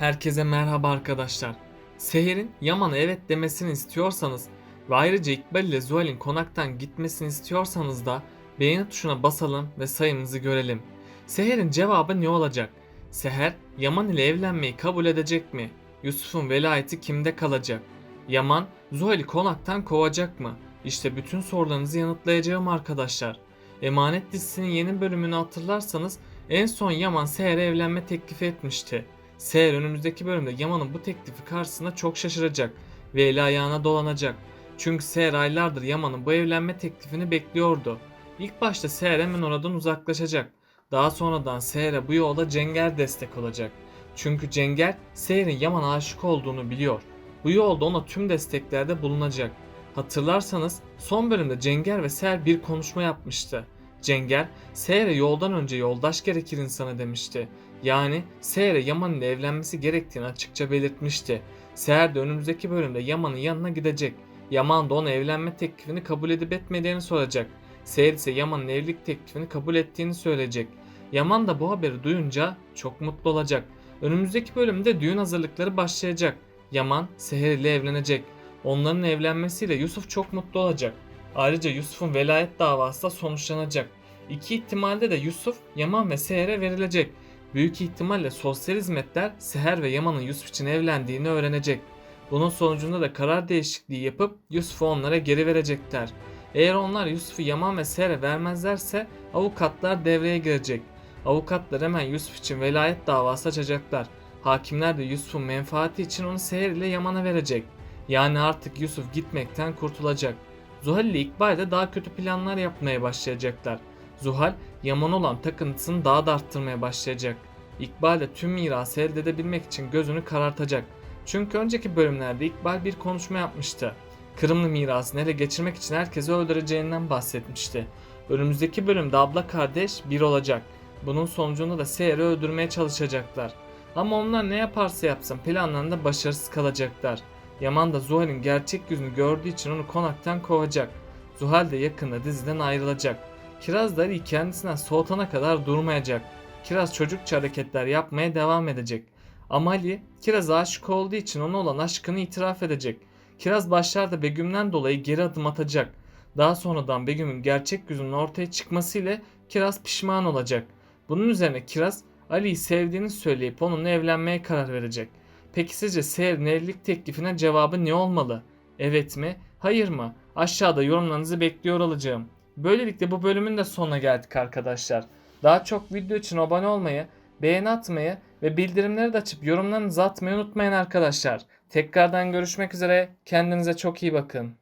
Herkese merhaba arkadaşlar. Seher'in Yaman'a evet demesini istiyorsanız ve ayrıca İkbal ile Zuhal'in konaktan gitmesini istiyorsanız da beğeni tuşuna basalım ve sayımızı görelim. Seher'in cevabı ne olacak? Seher, Yaman ile evlenmeyi kabul edecek mi? Yusuf'un velayeti kimde kalacak? Yaman, Zuhal'i konaktan kovacak mı? İşte bütün sorularınızı yanıtlayacağım arkadaşlar. Emanet dizisinin yeni bölümünü hatırlarsanız en son Yaman Seher'e evlenme teklifi etmişti. Seher önümüzdeki bölümde Yaman'ın bu teklifi karşısında çok şaşıracak ve eli ayağına dolanacak. Çünkü Seher aylardır Yaman'ın bu evlenme teklifini bekliyordu. İlk başta Seher hemen oradan uzaklaşacak. Daha sonradan Seher'e bu yolda Cenger destek olacak. Çünkü Cenger Seher'in Yaman'a aşık olduğunu biliyor. Bu yolda ona tüm desteklerde bulunacak. Hatırlarsanız son bölümde Cenger ve Seher bir konuşma yapmıştı. Cenger, Seher'e yoldan önce yoldaş gerekir insana demişti. Yani Seher'e Yaman ile evlenmesi gerektiğini açıkça belirtmişti. Seher de önümüzdeki bölümde Yaman'ın yanına gidecek. Yaman da ona evlenme teklifini kabul edip etmediğini soracak. Seher ise Yaman'ın evlilik teklifini kabul ettiğini söyleyecek. Yaman da bu haberi duyunca çok mutlu olacak. Önümüzdeki bölümde düğün hazırlıkları başlayacak. Yaman Seher ile evlenecek. Onların evlenmesiyle Yusuf çok mutlu olacak. Ayrıca Yusuf'un velayet davası da sonuçlanacak. İki ihtimalde de Yusuf, Yaman ve Seher'e verilecek. Büyük ihtimalle sosyal hizmetler Seher ve Yaman'ın Yusuf için evlendiğini öğrenecek. Bunun sonucunda da karar değişikliği yapıp Yusuf'u onlara geri verecekler. Eğer onlar Yusuf'u Yaman ve Seher'e vermezlerse avukatlar devreye girecek. Avukatlar hemen Yusuf için velayet davası açacaklar. Hakimler de Yusuf'un menfaati için onu Seher ile Yaman'a verecek. Yani artık Yusuf gitmekten kurtulacak. Zuhal ile İkbal de daha kötü planlar yapmaya başlayacaklar. Zuhal, Yaman olan takıntısını daha da arttırmaya başlayacak. İkbal de tüm mirası elde edebilmek için gözünü karartacak. Çünkü önceki bölümlerde İkbal bir konuşma yapmıştı. Kırımlı mirasını ele geçirmek için herkesi öldüreceğinden bahsetmişti. Önümüzdeki bölümde abla kardeş bir olacak. Bunun sonucunda da Seher'i öldürmeye çalışacaklar. Ama onlar ne yaparsa yapsın planlarında başarısız kalacaklar. Yaman da Zuhal'in gerçek yüzünü gördüğü için onu konaktan kovacak. Zuhal de yakında diziden ayrılacak. Kiraz da Ali kendisinden soğutana kadar durmayacak. Kiraz çocukça hareketler yapmaya devam edecek. Ama Ali Kiraz'a aşık olduğu için ona olan aşkını itiraf edecek. Kiraz başlarda Begüm'den dolayı geri adım atacak. Daha sonradan Begüm'ün gerçek yüzünün ortaya çıkmasıyla Kiraz pişman olacak. Bunun üzerine Kiraz Ali'yi sevdiğini söyleyip onunla evlenmeye karar verecek. Peki sizce Seher'in evlilik teklifine cevabı ne olmalı? Evet mi? Hayır mı? Aşağıda yorumlarınızı bekliyor olacağım. Böylelikle bu bölümün de sonuna geldik arkadaşlar. Daha çok video için abone olmayı, beğeni atmayı ve bildirimleri de açıp yorumlarınızı atmayı unutmayın arkadaşlar. Tekrardan görüşmek üzere. Kendinize çok iyi bakın.